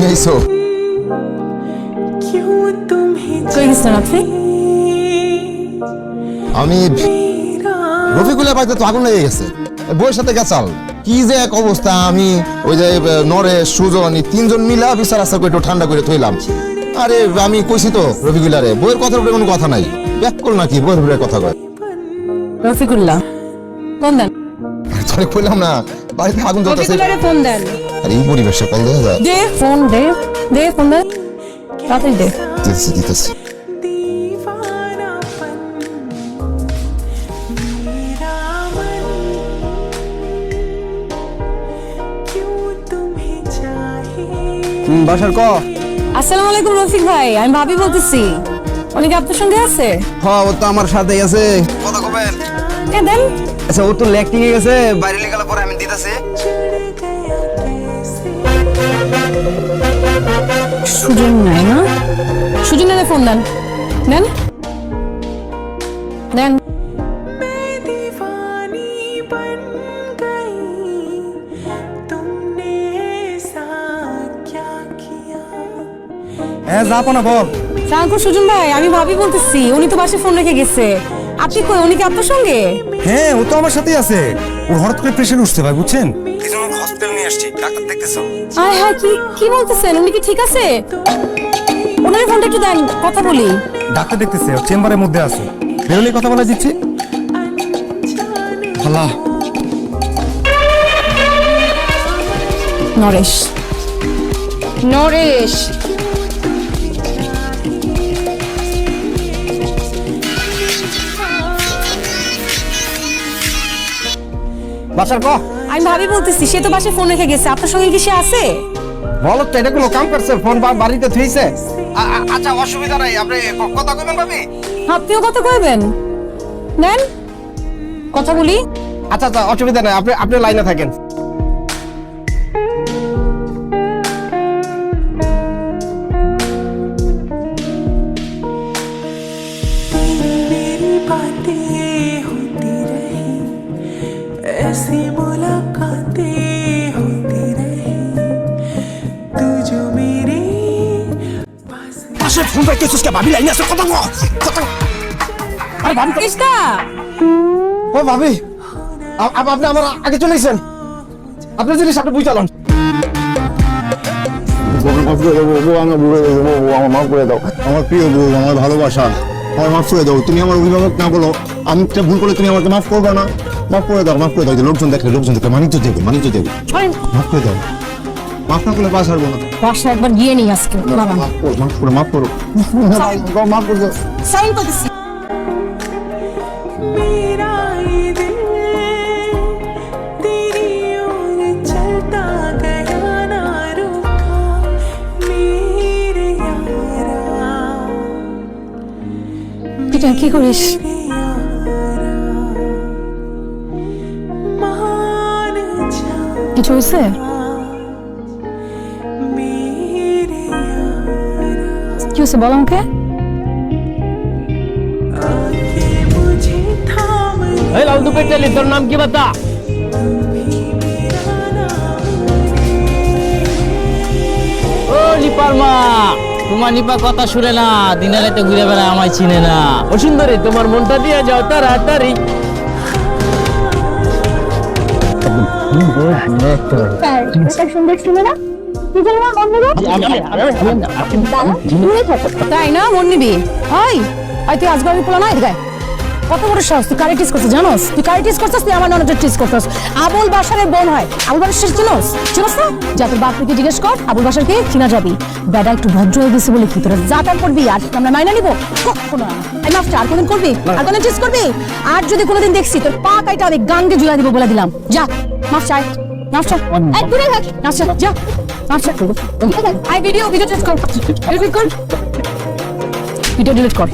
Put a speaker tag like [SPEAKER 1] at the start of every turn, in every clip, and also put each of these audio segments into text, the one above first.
[SPEAKER 1] তুমি আইছো
[SPEAKER 2] কই গেছেন আপনি?
[SPEAKER 3] আমি রফিকুলের বাড়িতে তো আগুন লেগে গেছে। বইয়ের সাথে গেছাল। কি যে এক অবস্থা আমি ওই যে নরে সুজন তিনজন মিলা বিচার আস্তা করে একটু ঠান্ডা করে থইলাম। আরে আমি কইছি তো রফিকুল্লারে বইয়ের কথার উপরে কোনো কথা নাই। ব্যাক কর নাকি বইয়ের উপরে কথা কয়।
[SPEAKER 2] রফিকুল্লাহ কোন দেন?
[SPEAKER 3] তোরে কইলাম না বাড়িতে আগুন জ্বলতেছে।
[SPEAKER 2] ফোন দেন?
[SPEAKER 3] আর এই পরিবেশে কল যায়।
[SPEAKER 2] দে ফোন দে দে ফোন দে। দে।
[SPEAKER 3] দিতেছি দিতেছি।
[SPEAKER 4] বাসার ক?
[SPEAKER 2] আসসালামু আলাইকুম রফিক ভাই। আমি ভাবি বলতেছি অনেকে আপনার সঙ্গে আছে?
[SPEAKER 4] হ্যাঁ ও তো আমার সাথেই আছে। কথা কবেন?
[SPEAKER 2] হ্যাঁ, দেন।
[SPEAKER 4] আচ্ছা ও তো ল্যাকটিং এ গেছে। বাইরে পরে দিতেছে।
[SPEAKER 2] সুজন নাই না? সুজন নাই ফোন দেন। দেন। দেন।
[SPEAKER 4] হ্যাঁ যাব না বল।
[SPEAKER 2] চাঙ্কু সুজন ভাই আমি ভাবি বলতেছি উনি তো বাসে ফোন রেখে গেছে। আপনি কই উনি কি আপনার সঙ্গে?
[SPEAKER 5] হ্যাঁ ও তো আমার সাথেই আছে। ওর হঠাৎ করে প্রেশার উঠতে ভাই বুঝছেন? হসপিটাল নিয়ে আসছি ডাক্তার দেখতেছো?
[SPEAKER 2] আয় হ্যাঁ কি কি বলতেছেন? উনি কি ঠিক আছে? ওনার ফোনটা একটু দেন কথা বলি।
[SPEAKER 5] ডাক্তার দেখতেছে চেম্বারের মধ্যে আছে। বেরোলে কথা বলা দিচ্ছি আল্লাহ।
[SPEAKER 2] নরেশ। নরেশ।
[SPEAKER 4] বাসার ক?
[SPEAKER 2] আমি ভাবি বলতেছি সে তো বাসে ফোন রেখে গেছে আপনার সঙ্গে কি সে আছে?
[SPEAKER 4] বলো তো এটা কোনো কাম করছে? ফোন বা বাড়িতে থুইছে? আচ্ছা অসুবিধা নাই আপনি কথা কইবেন ভাবি?
[SPEAKER 2] আপনিও কথা কইবেন। নেন কথা বলি।
[SPEAKER 4] আচ্ছা আচ্ছা অসুবিধা নাই আপনি আপনি লাইনে থাকেন।
[SPEAKER 1] ऐसी मुलाकातें होती रही तू जो मेरे पास
[SPEAKER 5] আসলে ফোন পাইতেছিস কে ভাবি লাইনে আছে কথা বল কথা
[SPEAKER 2] কৃষ্ণা
[SPEAKER 4] ও ভাবি আ- আ- আপনি আমার আগে চলে গেছেন আপনার জিনিস আপনি বুঝালাম
[SPEAKER 3] মাফ করে দেবো বউ আমার বুড়ো হয়ে যাবো বউ আমার মাফ করে দাও আমার প্রিয় বউ আমার ভালোবাসা আমার মাফ করে দাও তুমি আমার অভিভাবক না বলো আমি একটা ভুল করলে তুমি আমাকে মাফ করবে না মাফ করে দাও মাফ করে দাও লোকজন দেখলে লোকজন দেখলে মানিক যাবে মানিক দেবে মাফ করে দাও। মাফ না করলে পাস হারবো না।
[SPEAKER 2] পাশে একবার গিয়ে নেই আজকে
[SPEAKER 3] মাফ করো মাফ করো মাফ করো। মাফ করে দাও।
[SPEAKER 2] কি করিস? কিছু হয়েছে? কি হয়েছে আমাকে?
[SPEAKER 4] এই লাল দুপে চলি তোর নাম কি বাতা?
[SPEAKER 6] ও লিপার মা তোমার নিপা কথা শুনে না দিনে রাতে ঘুরে বেড়া আমায় চিনে না।
[SPEAKER 4] ও সুন্দরী তোমার মনটা দিয়ে যাও তাড়াতাড়ি।
[SPEAKER 2] তাই না মন নিবি আই তুই আমি পোলা না এদিকে। কত বড় সাহস তুই কারে টিস করছিস জানোস তুই কারে টিস করছিস তুই আমার ননদের টিস করছিস আবুল বাসারের বোন হয় আবুল বাসার শেষ চিনোস চিনোস না যা তোর বাপকে জিজ্ঞেস কর আবুল বাসার কে চিনা যাবি বেটা একটু ভদ্র হয়ে গেছে বলে কি তোরা যা তা করবি আর আমরা মাইনা নিব কখনো না এই মাফটা আর কোনদিন করবি আর কোনদিন টিস করবি আর যদি কোনোদিন দেখছি তোর পা কাইটা আমি গাঙ্গে ঝুলা দিব বলে দিলাম যা মাফ চাই মাফ চাই এই দূরে থাক মাফ চাই যা মাফ চাই আই ভিডিও ভিডিও টেস্ট কর ভিডিও ডিলিট কর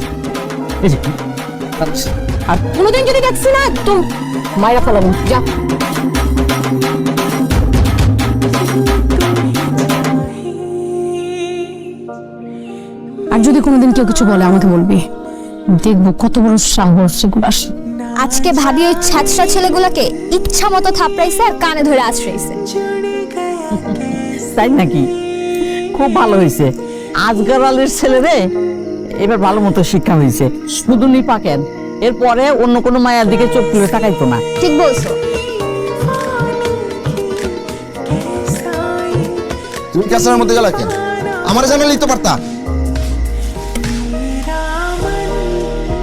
[SPEAKER 2] আর কোনোদিন যদি দেখছি না একদম মায়া ফেলাবো। যা। আর যদি কোনোদিন কেউ কিছু বলে আমাকে বলবি। দেখব কত বড় সাহস সেগুলো আসে
[SPEAKER 7] আজকে ভাবি ওই ছাত্রা ছেলেগুলোকে ইচ্ছা মতো থাপড়াইছে আর কানে ধরে
[SPEAKER 1] আশ্রয়ছে
[SPEAKER 6] তাই নাকি?
[SPEAKER 8] খুব ভালো হয়েছে। আজগার আলীর ছেলেরে এবার ভালো মতো শিক্ষা হয়েছে। শুধু নি পাকেন এরপরে অন্য কোনো মায়ের দিকে চোখ তুলে তাকাইতো না।
[SPEAKER 7] ঠিক বলছো।
[SPEAKER 3] তুমি ক্যাসারের মধ্যে গেলা কেন? আমার জানালেই তো পারতা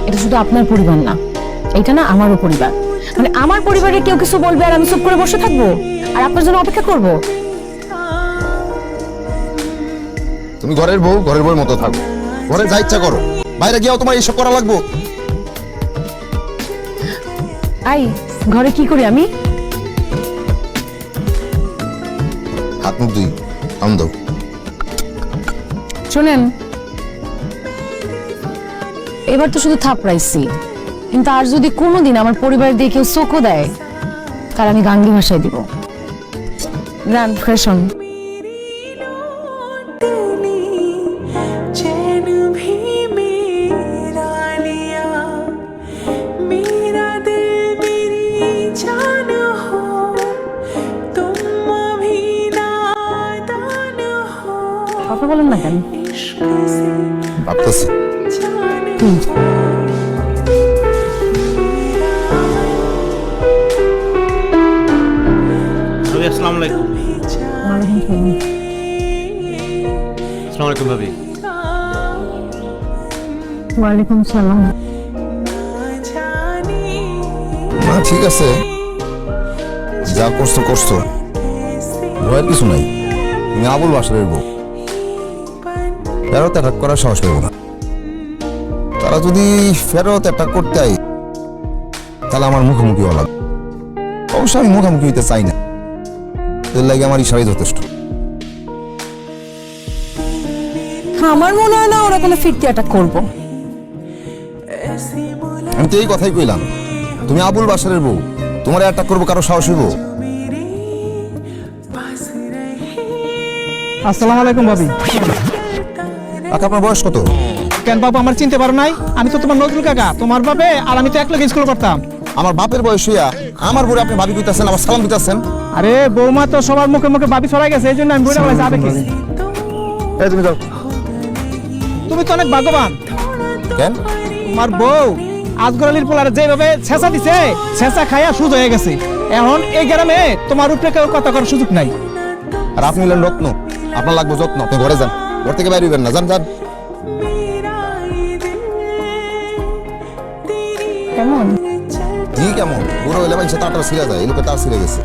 [SPEAKER 2] এটা শুধু আপনার পরিবার না এটা না আমারও পরিবার। মানে আমার পরিবারে কেউ কিছু বলবে আর আমি চুপ করে বসে থাকব? আর আপনার জন্য অপেক্ষা করব?
[SPEAKER 3] তুমি ঘরের বউ ঘরের বউর মতো থাকো। ঘরে যা ইচ্ছা করো। বাইরে গিয়েও তোমার এইসব করা লাগবো।
[SPEAKER 2] আই ঘরে কি করি আমি?
[SPEAKER 3] হাত মুখ দুই আম দাও।
[SPEAKER 2] শোনেন এবার তো শুধু থাপড়াইছি কিন্তু আর যদি কোনোদিন আমার পরিবারের দিয়ে কেউ চোখও দেয় তার আমি গাঙ্গি ভাষায় দিব। রান ফ্রেশ কথা বলেন না কেন?
[SPEAKER 3] ঠিক আছে। যা করছ করছ। ভয়ের কিছু নাই। আবুল বাসারের বউ ফেরত অ্যাটাক করার সাহস পাবো না। তারা যদি ফেরত অ্যাটাক করতে আয় তাহলে আমার মুখোমুখি হওয়া লাগবে। অবশ্য আমি মুখোমুখি হইতে চাই না। এর লাগে আমার ইশারাই যথেষ্ট।
[SPEAKER 2] আমার মনে হয় না ওরা কোনো ফিরতি অ্যাটাক করব।
[SPEAKER 3] আমি তো এই কথাই কইলাম। তুমি আবুল বাসারের বউ। তোমার অ্যাটাক করব কারও সাহস হইব?
[SPEAKER 4] আসসালামু আলাইকুম ভাবি।
[SPEAKER 3] কাকা আপনার বয়স কত?
[SPEAKER 4] কেন বাবু আমার চিনতে পারো নাই? আমি তো তোমার নজরুল কাকা। তোমার বাপে আর আমি তো এক লগে স্কুল করতাম
[SPEAKER 3] আমার বাপের বয়স হইয়া আমার বউরে আপনি ভাবি কইতাছেন আবার সালাম দিতেছেন
[SPEAKER 4] আরে বৌমা তো সবার মুখে মুখে ছড়াই গেছে এই জন্য আমি যাবে কি?
[SPEAKER 3] এই তুমি যাও।
[SPEAKER 4] তুমি তো অনেক ভাগ্যবান।
[SPEAKER 3] কেন?
[SPEAKER 4] তোমার বউ আজগর আলীর পোলারে যেভাবে ছেঁচা দিছে ছেঁচা খাইয়া সুজ হয়ে গেছে। এখন এই গ্রামে তোমার উপরে কেউ কথা করার সুযোগ নাই।
[SPEAKER 3] আর আপনি হলেন রত্ন। আপনার লাগবে যত্ন। আপনি ঘরে যান। ঘর থেকে বাইরে না যান যান।
[SPEAKER 2] কেমন?
[SPEAKER 3] কি কেমন? পুরো এলেভেন সে তাড়াতাড়ি সিরা যায় এই লোকে তার সিরে গেছে।